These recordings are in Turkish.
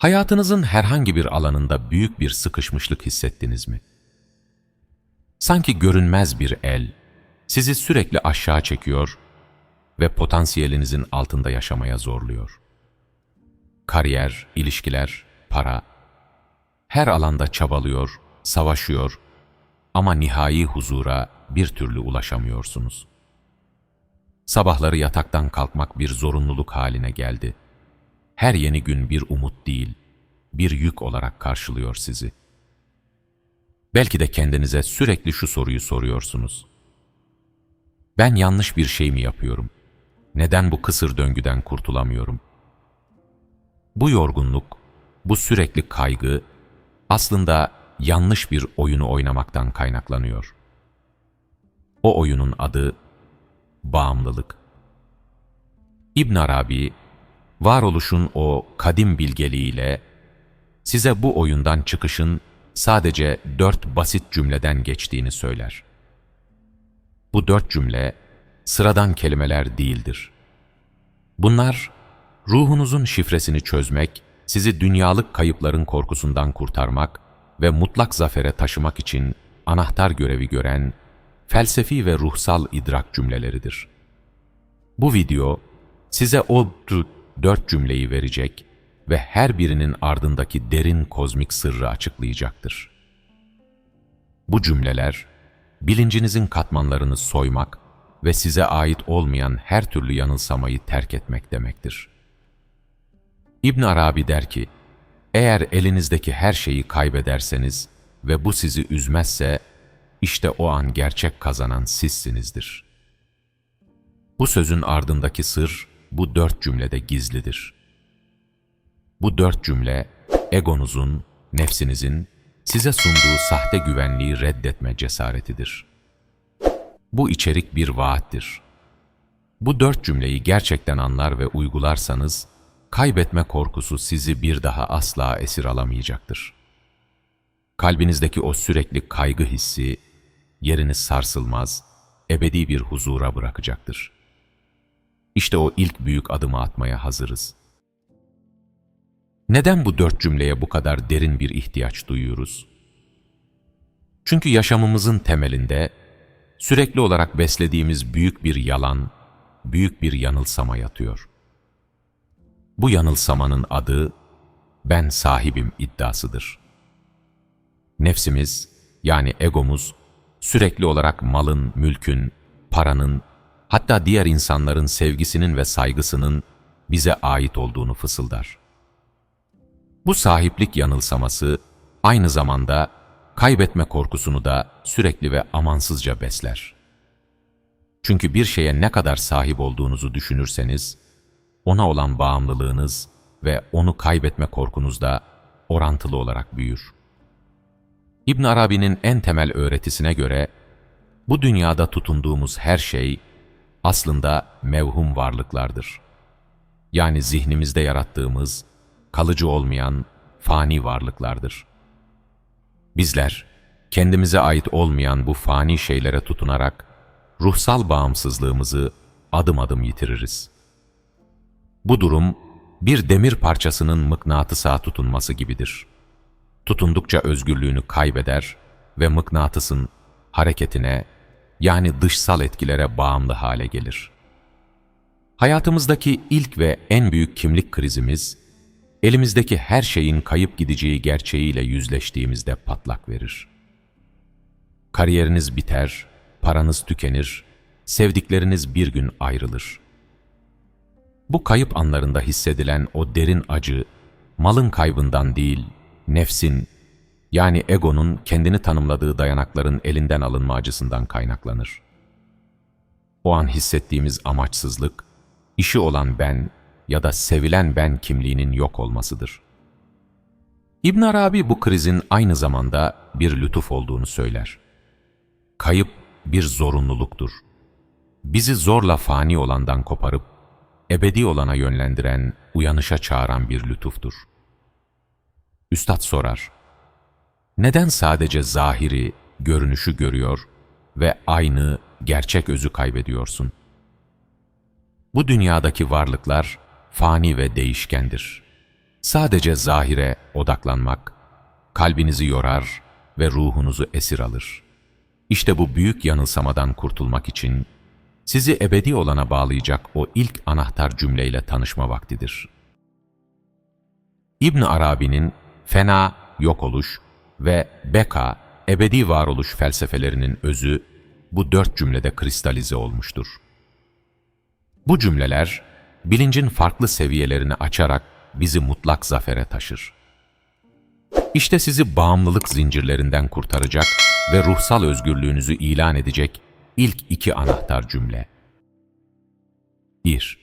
Hayatınızın herhangi bir alanında büyük bir sıkışmışlık hissettiniz mi? Sanki görünmez bir el sizi sürekli aşağı çekiyor ve potansiyelinizin altında yaşamaya zorluyor. Kariyer, ilişkiler, para, her alanda çabalıyor, savaşıyor ama nihai huzura bir türlü ulaşamıyorsunuz. Sabahları yataktan kalkmak bir zorunluluk haline geldi. Her yeni gün bir umut değil, bir yük olarak karşılıyor sizi. Belki de kendinize sürekli şu soruyu soruyorsunuz. Ben yanlış bir şey mi yapıyorum? Neden bu kısır döngüden kurtulamıyorum? Bu yorgunluk, bu sürekli kaygı aslında yanlış bir oyunu oynamaktan kaynaklanıyor. O oyunun adı bağımlılık. İbn Arabi, varoluşun o kadim bilgeliğiyle size bu oyundan çıkışın sadece dört basit cümleden geçtiğini söyler. Bu dört cümle sıradan kelimeler değildir. Bunlar ruhunuzun şifresini çözmek, sizi dünyalık kayıpların korkusundan kurtarmak ve mutlak zafere taşımak için anahtar görevi gören felsefi ve ruhsal idrak cümleleridir. Bu video size o dört cümleyi verecek ve her birinin ardındaki derin kozmik sırrı açıklayacaktır. Bu cümleler, bilincinizin katmanlarını soymak ve size ait olmayan her türlü yanılsamayı terk etmek demektir. İbn Arabi der ki, eğer elinizdeki her şeyi kaybederseniz ve bu sizi üzmezse, işte o an gerçek kazanan sizsinizdir. Bu sözün ardındaki sır, bu dört cümlede gizlidir. Bu dört cümle, egonuzun, nefsinizin size sunduğu sahte güvenliği reddetme cesaretidir. Bu içerik bir vaattir. Bu dört cümleyi gerçekten anlar ve uygularsanız, kaybetme korkusu sizi bir daha asla esir alamayacaktır. Kalbinizdeki o sürekli kaygı hissi, yerini sarsılmaz, ebedi bir huzura bırakacaktır. İşte o ilk büyük adımı atmaya hazırız. Neden bu dört cümleye bu kadar derin bir ihtiyaç duyuyoruz? Çünkü yaşamımızın temelinde sürekli olarak beslediğimiz büyük bir yalan, büyük bir yanılsama yatıyor. Bu yanılsamanın adı ben sahibim iddiasıdır. Nefsimiz yani egomuz sürekli olarak malın, mülkün, paranın, hatta diğer insanların sevgisinin ve saygısının bize ait olduğunu fısıldar. Bu sahiplik yanılsaması aynı zamanda kaybetme korkusunu da sürekli ve amansızca besler. Çünkü bir şeye ne kadar sahip olduğunuzu düşünürseniz, ona olan bağımlılığınız ve onu kaybetme korkunuz da orantılı olarak büyür. İbn Arabi'nin en temel öğretisine göre, bu dünyada tutunduğumuz her şey aslında mevhum varlıklardır. Yani zihnimizde yarattığımız, kalıcı olmayan, fani varlıklardır. Bizler, kendimize ait olmayan bu fani şeylere tutunarak, ruhsal bağımsızlığımızı adım adım yitiririz. Bu durum, bir demir parçasının mıknatısa tutunması gibidir. Tutundukça özgürlüğünü kaybeder ve mıknatısın hareketine, yani dışsal etkilere bağımlı hale gelir. Hayatımızdaki ilk ve en büyük kimlik krizimiz, elimizdeki her şeyin kayıp gideceği gerçeğiyle yüzleştiğimizde patlak verir. Kariyeriniz biter, paranız tükenir, sevdikleriniz bir gün ayrılır. Bu kayıp anlarında hissedilen o derin acı, malın kaybından değil, nefsin, yani egonun kendini tanımladığı dayanakların elinden alınma acısından kaynaklanır. O an hissettiğimiz amaçsızlık, işi olan ben ya da sevilen ben kimliğinin yok olmasıdır. İbn Arabi bu krizin aynı zamanda bir lütuf olduğunu söyler. Kayıp bir zorunluluktur. Bizi zorla fani olandan koparıp, ebedi olana yönlendiren, uyanışa çağıran bir lütuftur. Üstad sorar, neden sadece zahiri, görünüşü görüyor ve aynı, gerçek özü kaybediyorsun? Bu dünyadaki varlıklar fani ve değişkendir. Sadece zahire odaklanmak, kalbinizi yorar ve ruhunuzu esir alır. İşte bu büyük yanılsamadan kurtulmak için sizi ebedi olana bağlayacak o ilk anahtar cümleyle tanışma vaktidir. İbn Arabi'nin fena, yok oluş ve beka, ebedi varoluş felsefelerinin özü bu dört cümlede kristalize olmuştur. Bu cümleler, bilincin farklı seviyelerini açarak bizi mutlak zafere taşır. İşte sizi bağımlılık zincirlerinden kurtaracak ve ruhsal özgürlüğünüzü ilan edecek ilk iki anahtar cümle. 1.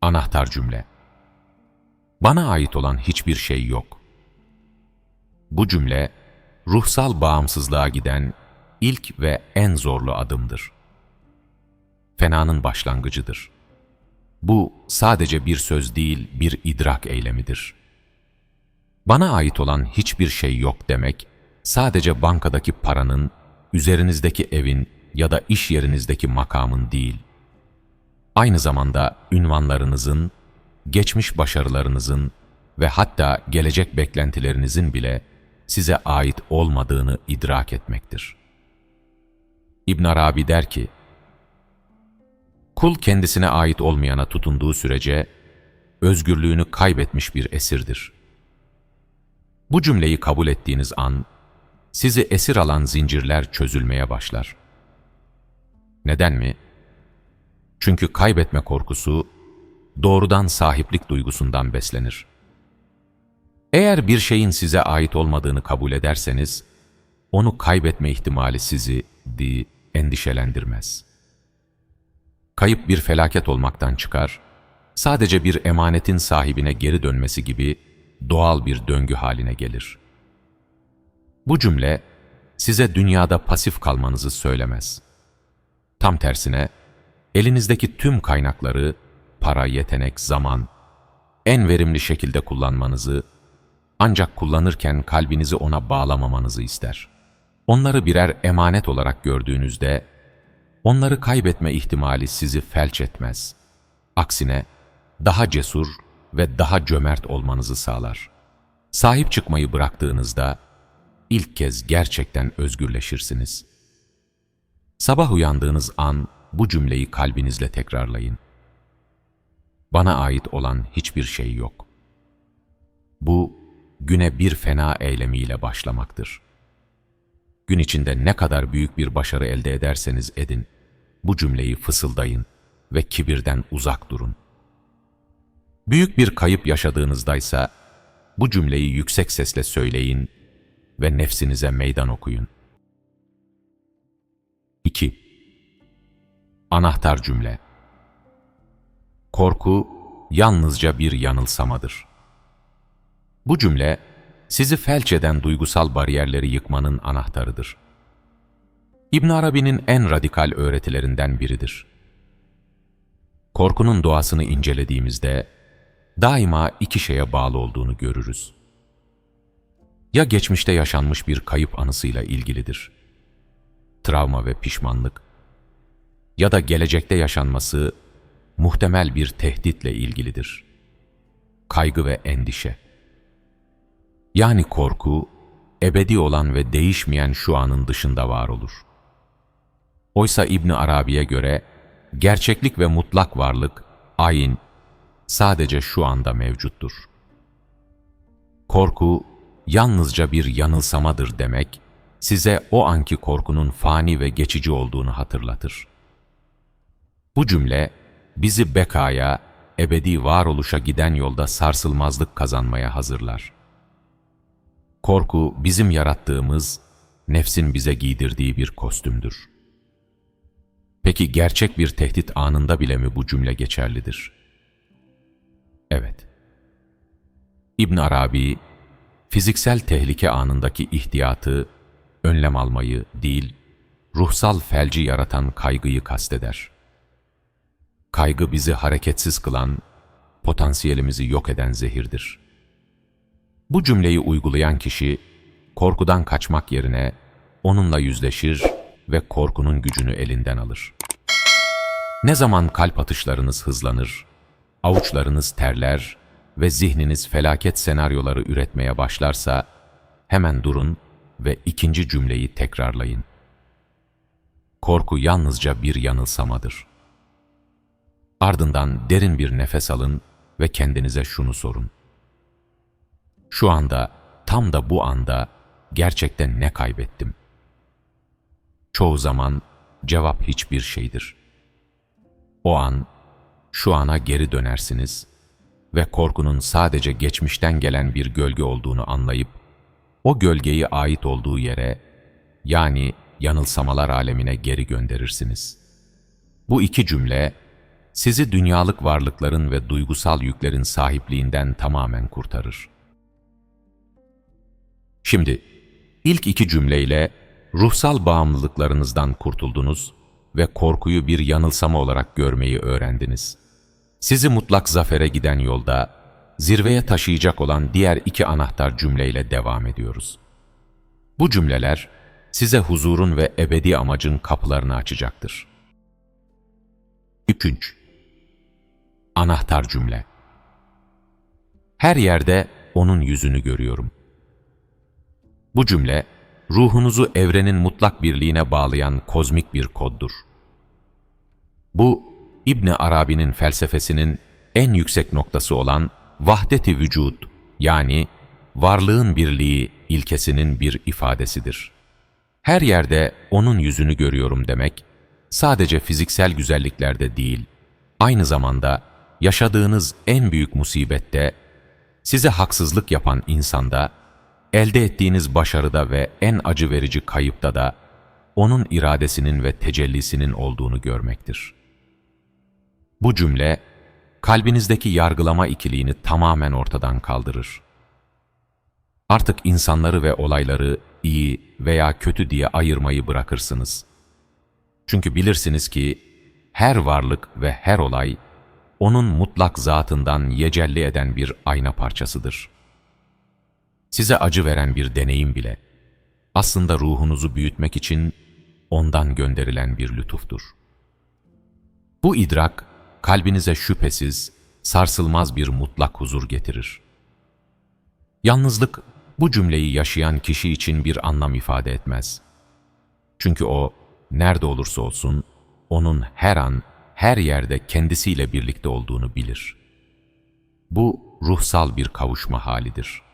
Anahtar cümle. Bana ait olan hiçbir şey yok. Bu cümle, ruhsal bağımsızlığa giden ilk ve en zorlu adımdır. Fenanın başlangıcıdır. Bu sadece bir söz değil, bir idrak eylemidir. Bana ait olan hiçbir şey yok demek, sadece bankadaki paranın, üzerinizdeki evin ya da iş yerinizdeki makamın değil. Aynı zamanda ünvanlarınızın, geçmiş başarılarınızın ve hatta gelecek beklentilerinizin bile size ait olmadığını idrak etmektir. İbn Arabi der ki, Kul kendisine ait olmayana tutunduğu sürece özgürlüğünü kaybetmiş bir esirdir. Bu cümleyi kabul ettiğiniz an, sizi esir alan zincirler çözülmeye başlar. Neden mi? Çünkü kaybetme korkusu doğrudan sahiplik duygusundan beslenir. Eğer bir şeyin size ait olmadığını kabul ederseniz, onu kaybetme ihtimali sizi di endişelendirmez. Kayıp bir felaket olmaktan çıkar, sadece bir emanetin sahibine geri dönmesi gibi doğal bir döngü haline gelir. Bu cümle size dünyada pasif kalmanızı söylemez. Tam tersine, elinizdeki tüm kaynakları, para, yetenek, zaman, en verimli şekilde kullanmanızı, ancak kullanırken kalbinizi ona bağlamamanızı ister. Onları birer emanet olarak gördüğünüzde, onları kaybetme ihtimali sizi felç etmez. Aksine, daha cesur ve daha cömert olmanızı sağlar. Sahip çıkmayı bıraktığınızda, ilk kez gerçekten özgürleşirsiniz. Sabah uyandığınız an bu cümleyi kalbinizle tekrarlayın. Bana ait olan hiçbir şey yok. Bu, güne bir fena eylemiyle başlamaktır. Gün içinde ne kadar büyük bir başarı elde ederseniz edin, bu cümleyi fısıldayın ve kibirden uzak durun. Büyük bir kayıp yaşadığınızdaysa, bu cümleyi yüksek sesle söyleyin ve nefsinize meydan okuyun. 2. Anahtar cümle Korku yalnızca bir yanılsamadır. Bu cümle, sizi felç eden duygusal bariyerleri yıkmanın anahtarıdır. İbn Arabi'nin en radikal öğretilerinden biridir. Korkunun doğasını incelediğimizde, daima iki şeye bağlı olduğunu görürüz. Ya geçmişte yaşanmış bir kayıp anısıyla ilgilidir, travma ve pişmanlık, ya da gelecekte yaşanması muhtemel bir tehditle ilgilidir, kaygı ve endişe. Yani korku, ebedi olan ve değişmeyen şu anın dışında var olur. Oysa İbn Arabi'ye göre gerçeklik ve mutlak varlık, ayin, sadece şu anda mevcuttur. Korku, yalnızca bir yanılsamadır demek, size o anki korkunun fani ve geçici olduğunu hatırlatır. Bu cümle, bizi bekaya, ebedi varoluşa giden yolda sarsılmazlık kazanmaya hazırlar. Korku, bizim yarattığımız, nefsin bize giydirdiği bir kostümdür. Peki gerçek bir tehdit anında bile mi bu cümle geçerlidir? Evet. İbn Arabi, fiziksel tehlike anındaki ihtiyatı, önlem almayı değil, ruhsal felci yaratan kaygıyı kasteder. Kaygı bizi hareketsiz kılan, potansiyelimizi yok eden zehirdir. Bu cümleyi uygulayan kişi, korkudan kaçmak yerine onunla yüzleşir ve korkunun gücünü elinden alır. Ne zaman kalp atışlarınız hızlanır, avuçlarınız terler ve zihniniz felaket senaryoları üretmeye başlarsa, hemen durun ve ikinci cümleyi tekrarlayın. Korku yalnızca bir yanılsamadır. Ardından derin bir nefes alın ve kendinize şunu sorun. Şu anda, tam da bu anda gerçekten ne kaybettim? Çoğu zaman cevap hiçbir şeydir. O an, şu ana geri dönersiniz ve korkunun sadece geçmişten gelen bir gölge olduğunu anlayıp, o gölgeyi ait olduğu yere, yani yanılsamalar alemine geri gönderirsiniz. Bu iki cümle, sizi dünyalık varlıkların ve duygusal yüklerin sahipliğinden tamamen kurtarır. Şimdi, ilk iki cümleyle ruhsal bağımlılıklarınızdan kurtuldunuz ve korkuyu bir yanılsama olarak görmeyi öğrendiniz. Sizi mutlak zafere giden yolda, zirveye taşıyacak olan diğer iki anahtar cümleyle devam ediyoruz. Bu cümleler, size huzurun ve ebedi amacın kapılarını açacaktır. Üçüncü, anahtar cümle. Her yerde onun yüzünü görüyorum. Bu cümle, ruhunuzu evrenin mutlak birliğine bağlayan kozmik bir koddur. Bu, İbni Arabi'nin felsefesinin en yüksek noktası olan vahdeti vücud yani varlığın birliği ilkesinin bir ifadesidir. Her yerde onun yüzünü görüyorum demek, sadece fiziksel güzelliklerde değil, aynı zamanda yaşadığınız en büyük musibette, size haksızlık yapan insanda, elde ettiğiniz başarıda ve en acı verici kayıpta da onun iradesinin ve tecellisinin olduğunu görmektir. Bu cümle, kalbinizdeki yargılama ikiliğini tamamen ortadan kaldırır. Artık insanları ve olayları iyi veya kötü diye ayırmayı bırakırsınız. Çünkü bilirsiniz ki her varlık ve her olay onun mutlak zatından yecelli eden bir ayna parçasıdır. Size acı veren bir deneyim bile aslında ruhunuzu büyütmek için ondan gönderilen bir lütuftur. Bu idrak kalbinize şüphesiz sarsılmaz bir mutlak huzur getirir. Yalnızlık bu cümleyi yaşayan kişi için bir anlam ifade etmez. Çünkü o nerede olursa olsun onun her an, her yerde kendisiyle birlikte olduğunu bilir. Bu ruhsal bir kavuşma halidir.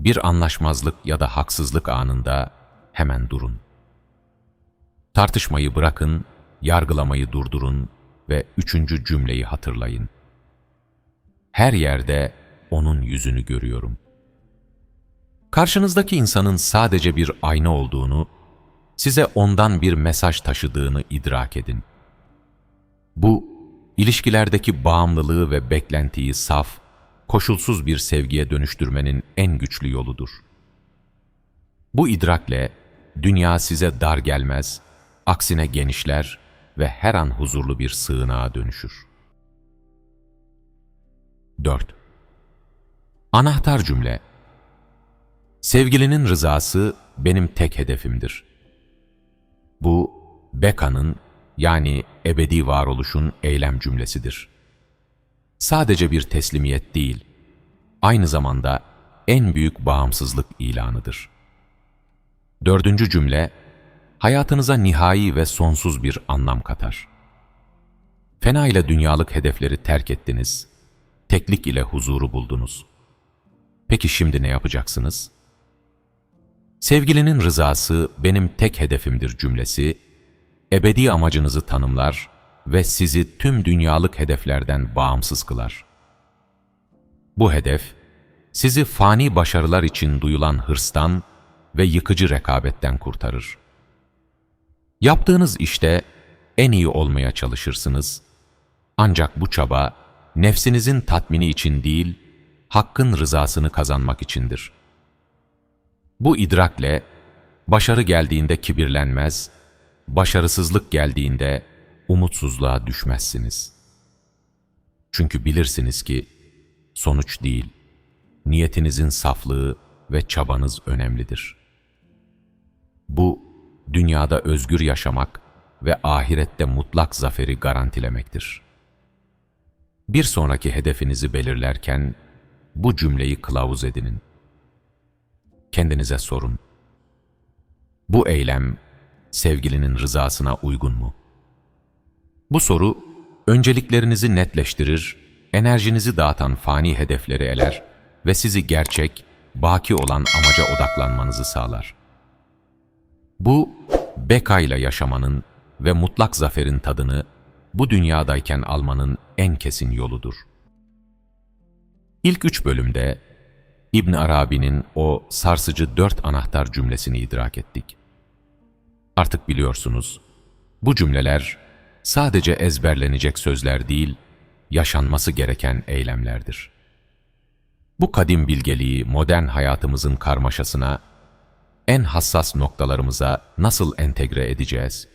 Bir anlaşmazlık ya da haksızlık anında hemen durun. Tartışmayı bırakın, yargılamayı durdurun ve üçüncü cümleyi hatırlayın. Her yerde onun yüzünü görüyorum. Karşınızdaki insanın sadece bir ayna olduğunu, size ondan bir mesaj taşıdığını idrak edin. Bu, ilişkilerdeki bağımlılığı ve beklentiyi saf, koşulsuz bir sevgiye dönüştürmenin en güçlü yoludur. Bu idrakle, dünya size dar gelmez, aksine genişler ve her an huzurlu bir sığınağa dönüşür. 4. Anahtar cümle Sevgilinin rızası benim tek hedefimdir. Bu, Beka'nın yani ebedi varoluşun eylem cümlesidir. Sadece bir teslimiyet değil, aynı zamanda en büyük bağımsızlık ilanıdır. Dördüncü cümle, hayatınıza nihai ve sonsuz bir anlam katar. Fena ile dünyalık hedefleri terk ettiniz, teklik ile huzuru buldunuz. Peki şimdi ne yapacaksınız? Sevgilinin rızası benim tek hedefimdir cümlesi, ebedi amacınızı tanımlar ve sizi tüm dünyalık hedeflerden bağımsız kılar. Bu hedef, sizi fani başarılar için duyulan hırstan ve yıkıcı rekabetten kurtarır. Yaptığınız işte en iyi olmaya çalışırsınız. Ancak bu çaba nefsinizin tatmini için değil, hakkın rızasını kazanmak içindir. Bu idrakle başarı geldiğinde kibirlenmez, başarısızlık geldiğinde umutsuzluğa düşmezsiniz. Çünkü bilirsiniz ki sonuç değil, niyetinizin saflığı ve çabanız önemlidir. Bu, dünyada özgür yaşamak ve ahirette mutlak zaferi garantilemektir. Bir sonraki hedefinizi belirlerken bu cümleyi kılavuz edinin. Kendinize sorun. Bu eylem sevgilinin rızasına uygun mu? Bu soru önceliklerinizi netleştirir, enerjinizi dağıtan fani hedefleri eler ve sizi gerçek, baki olan amaca odaklanmanızı sağlar. Bu, beka ile yaşamanın ve mutlak zaferin tadını bu dünyadayken almanın en kesin yoludur. İlk üç bölümde İbn Arabi'nin o sarsıcı dört anahtar cümlesini idrak ettik. Artık biliyorsunuz, bu cümleler sadece ezberlenecek sözler değil, yaşanması gereken eylemlerdir. Bu kadim bilgeliği modern hayatımızın karmaşasına, en hassas noktalarımıza nasıl entegre edeceğiz?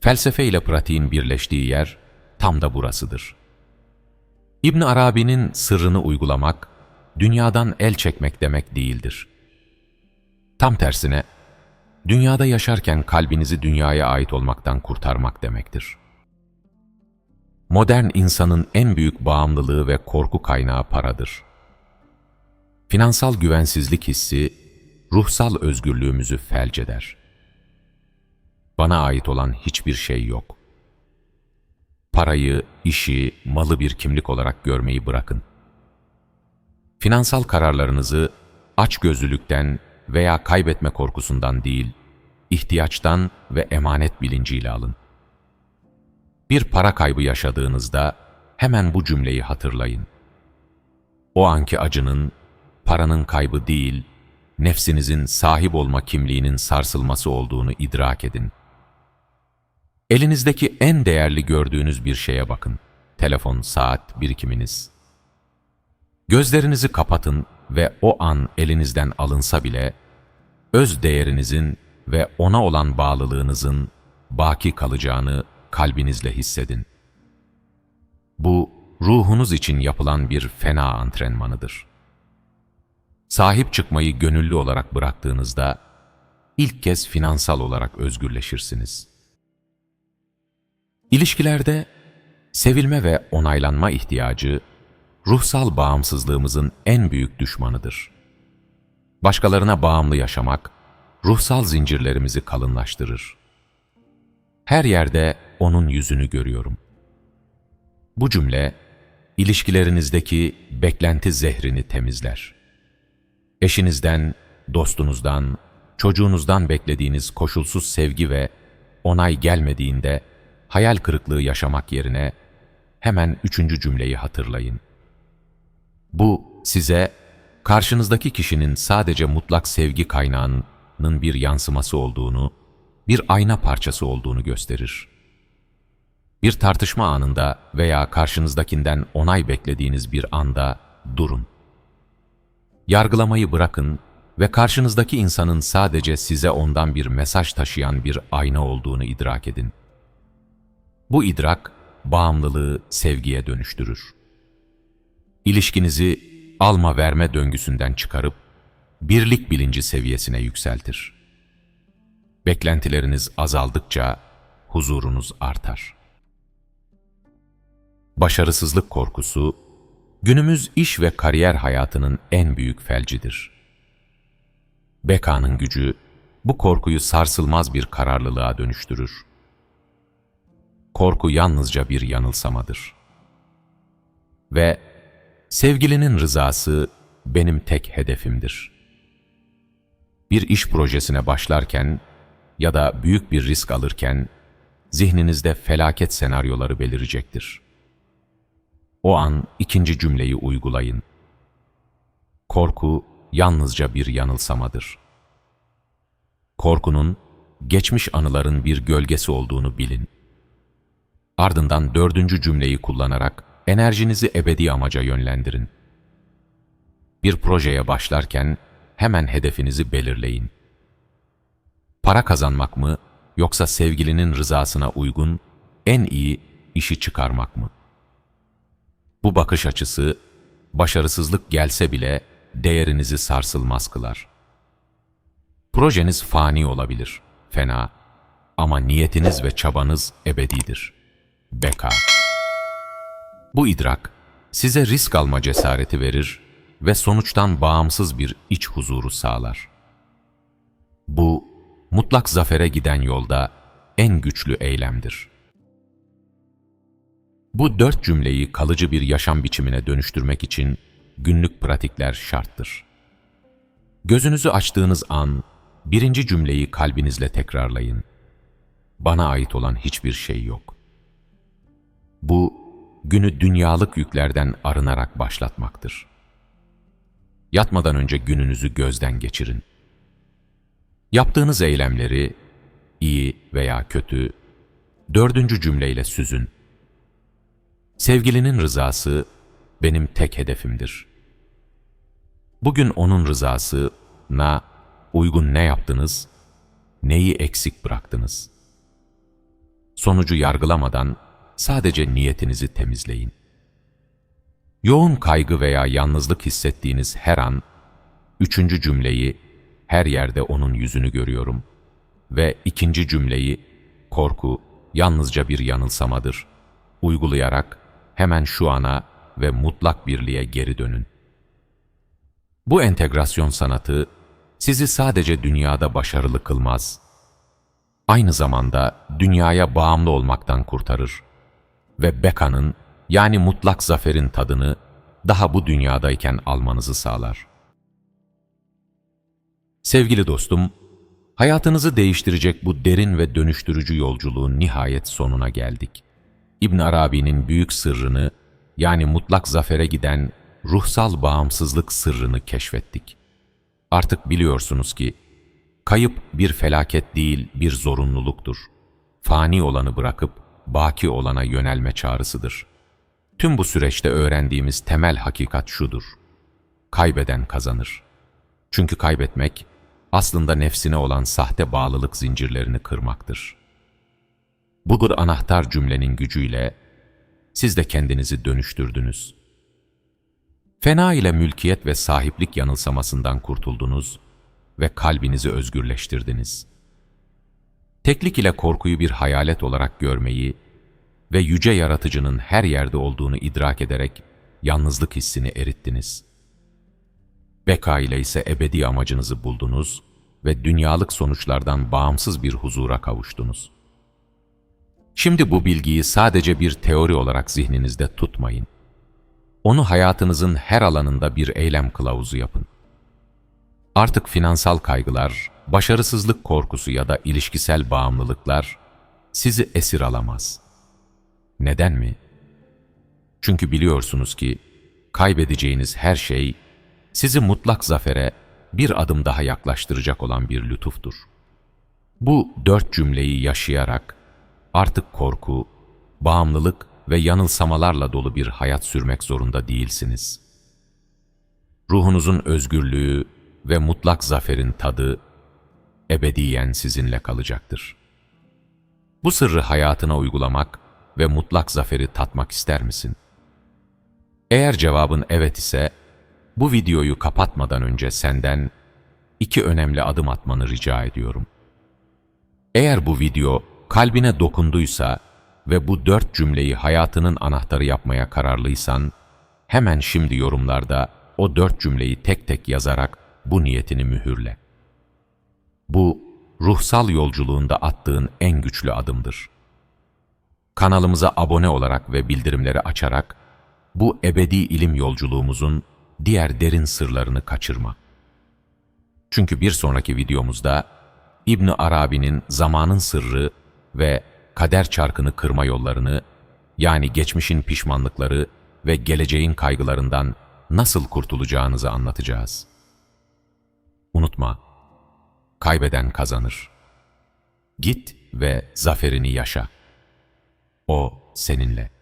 Felsefe ile pratiğin birleştiği yer tam da burasıdır. İbn Arabi'nin sırrını uygulamak, dünyadan el çekmek demek değildir. Tam tersine, dünyada yaşarken kalbinizi dünyaya ait olmaktan kurtarmak demektir. Modern insanın en büyük bağımlılığı ve korku kaynağı paradır. Finansal güvensizlik hissi, ruhsal özgürlüğümüzü felç eder. Bana ait olan hiçbir şey yok. Parayı, işi, malı bir kimlik olarak görmeyi bırakın. Finansal kararlarınızı açgözlülükten veya kaybetme korkusundan değil, ihtiyaçtan ve emanet bilinciyle alın. Bir para kaybı yaşadığınızda hemen bu cümleyi hatırlayın. O anki acının, paranın kaybı değil, nefsinizin sahip olma kimliğinin sarsılması olduğunu idrak edin. Elinizdeki en değerli gördüğünüz bir şeye bakın. Telefon, saat, birikiminiz. Gözlerinizi kapatın ve o an elinizden alınsa bile, öz değerinizin ve ona olan bağlılığınızın baki kalacağını kalbinizle hissedin. Bu, ruhunuz için yapılan bir fena antrenmanıdır. Sahip çıkmayı gönüllü olarak bıraktığınızda, ilk kez finansal olarak özgürleşirsiniz. İlişkilerde, sevilme ve onaylanma ihtiyacı, ruhsal bağımsızlığımızın en büyük düşmanıdır. Başkalarına bağımlı yaşamak, ruhsal zincirlerimizi kalınlaştırır. Her yerde onun yüzünü görüyorum. Bu cümle, ilişkilerinizdeki beklenti zehrini temizler. Eşinizden, dostunuzdan, çocuğunuzdan beklediğiniz koşulsuz sevgi ve onay gelmediğinde hayal kırıklığı yaşamak yerine hemen üçüncü cümleyi hatırlayın. Bu size karşınızdaki kişinin sadece mutlak sevgi kaynağının bir yansıması olduğunu, bir ayna parçası olduğunu gösterir. Bir tartışma anında veya karşınızdakinden onay beklediğiniz bir anda durun. Yargılamayı bırakın ve karşınızdaki insanın sadece size ondan bir mesaj taşıyan bir ayna olduğunu idrak edin. Bu idrak, bağımlılığı sevgiye dönüştürür. İlişkinizi alma-verme döngüsünden çıkarıp, birlik bilinci seviyesine yükseltir. Beklentileriniz azaldıkça huzurunuz artar. Başarısızlık korkusu, günümüz iş ve kariyer hayatının en büyük felcidir. Beka'nın gücü, bu korkuyu sarsılmaz bir kararlılığa dönüştürür. Korku yalnızca bir yanılsamadır. Ve sevgilinin rızası benim tek hedefimdir. Bir iş projesine başlarken ya da büyük bir risk alırken zihninizde felaket senaryoları belirecektir. O an ikinci cümleyi uygulayın. Korku yalnızca bir yanılsamadır. Korkunun, geçmiş anıların bir gölgesi olduğunu bilin. Ardından dördüncü cümleyi kullanarak enerjinizi ebedi amaca yönlendirin. Bir projeye başlarken hemen hedefinizi belirleyin. Para kazanmak mı yoksa sevgilinin rızasına uygun en iyi işi çıkarmak mı? Bu bakış açısı başarısızlık gelse bile değerinizi sarsılmaz kılar. Projeniz fani olabilir, fena ama niyetiniz ve çabanız ebedidir. Beka Bu idrak size risk alma cesareti verir ve sonuçtan bağımsız bir iç huzuru sağlar. Bu, mutlak zafere giden yolda en güçlü eylemdir. Bu dört cümleyi kalıcı bir yaşam biçimine dönüştürmek için günlük pratikler şarttır. Gözünüzü açtığınız an, birinci cümleyi kalbinizle tekrarlayın. Bana ait olan hiçbir şey yok. Bu, günü dünyalık yüklerden arınarak başlatmaktır. Yatmadan önce gününüzü gözden geçirin. Yaptığınız eylemleri, iyi veya kötü, dördüncü cümleyle süzün. Sevgilinin rızası benim tek hedefimdir. Bugün onun rızasına uygun ne yaptınız, neyi eksik bıraktınız? Sonucu yargılamadan sadece niyetinizi temizleyin. Yoğun kaygı veya yalnızlık hissettiğiniz her an, üçüncü cümleyi, her yerde onun yüzünü görüyorum ve ikinci cümleyi, korku yalnızca bir yanılsamadır, uygulayarak hemen şu ana ve mutlak birliğe geri dönün. Bu entegrasyon sanatı, sizi sadece dünyada başarılı kılmaz, aynı zamanda dünyaya bağımlı olmaktan kurtarır ve Beka'nın yani mutlak zaferin tadını daha bu dünyadayken almanızı sağlar. Sevgili dostum, hayatınızı değiştirecek bu derin ve dönüştürücü yolculuğun nihayet sonuna geldik. İbn Arabi'nin büyük sırrını yani mutlak zafere giden ruhsal bağımsızlık sırrını keşfettik. Artık biliyorsunuz ki kayıp bir felaket değil bir zorunluluktur. Fani olanı bırakıp baki olana yönelme çağrısıdır. Tüm bu süreçte öğrendiğimiz temel hakikat şudur. Kaybeden kazanır. Çünkü kaybetmek aslında nefsine olan sahte bağlılık zincirlerini kırmaktır. Budur anahtar cümlenin gücüyle siz de kendinizi dönüştürdünüz. Fena ile mülkiyet ve sahiplik yanılsamasından kurtuldunuz ve kalbinizi özgürleştirdiniz. Teklik ile korkuyu bir hayalet olarak görmeyi ve yüce yaratıcının her yerde olduğunu idrak ederek yalnızlık hissini erittiniz. Beka ile ise ebedi amacınızı buldunuz ve dünyalık sonuçlardan bağımsız bir huzura kavuştunuz. Şimdi bu bilgiyi sadece bir teori olarak zihninizde tutmayın. Onu hayatınızın her alanında bir eylem kılavuzu yapın. Artık finansal kaygılar, başarısızlık korkusu ya da ilişkisel bağımlılıklar sizi esir alamaz. Neden mi? Çünkü biliyorsunuz ki kaybedeceğiniz her şey sizi mutlak zafere bir adım daha yaklaştıracak olan bir lütuftur. Bu dört cümleyi yaşayarak artık korku, bağımlılık ve yanılsamalarla dolu bir hayat sürmek zorunda değilsiniz. Ruhunuzun özgürlüğü ve mutlak zaferin tadı ebediyen sizinle kalacaktır. Bu sırrı hayatına uygulamak ve mutlak zaferi tatmak ister misin? Eğer cevabın evet ise, bu videoyu kapatmadan önce senden iki önemli adım atmanı rica ediyorum. Eğer bu video kalbine dokunduysa ve bu dört cümleyi hayatının anahtarı yapmaya kararlıysan, hemen şimdi yorumlarda o dört cümleyi tek tek yazarak bu niyetini mühürle. Bu, ruhsal yolculuğunda attığın en güçlü adımdır. Kanalımıza abone olarak ve bildirimleri açarak, bu ebedi ilim yolculuğumuzun diğer derin sırlarını kaçırma. Çünkü bir sonraki videomuzda İbn Arabi'nin zamanın sırrı ve kader çarkını kırma yollarını, yani geçmişin pişmanlıkları ve geleceğin kaygılarından nasıl kurtulacağınızı anlatacağız. Unutma, kaybeden kazanır. Git ve zaferini yaşa. O seninle.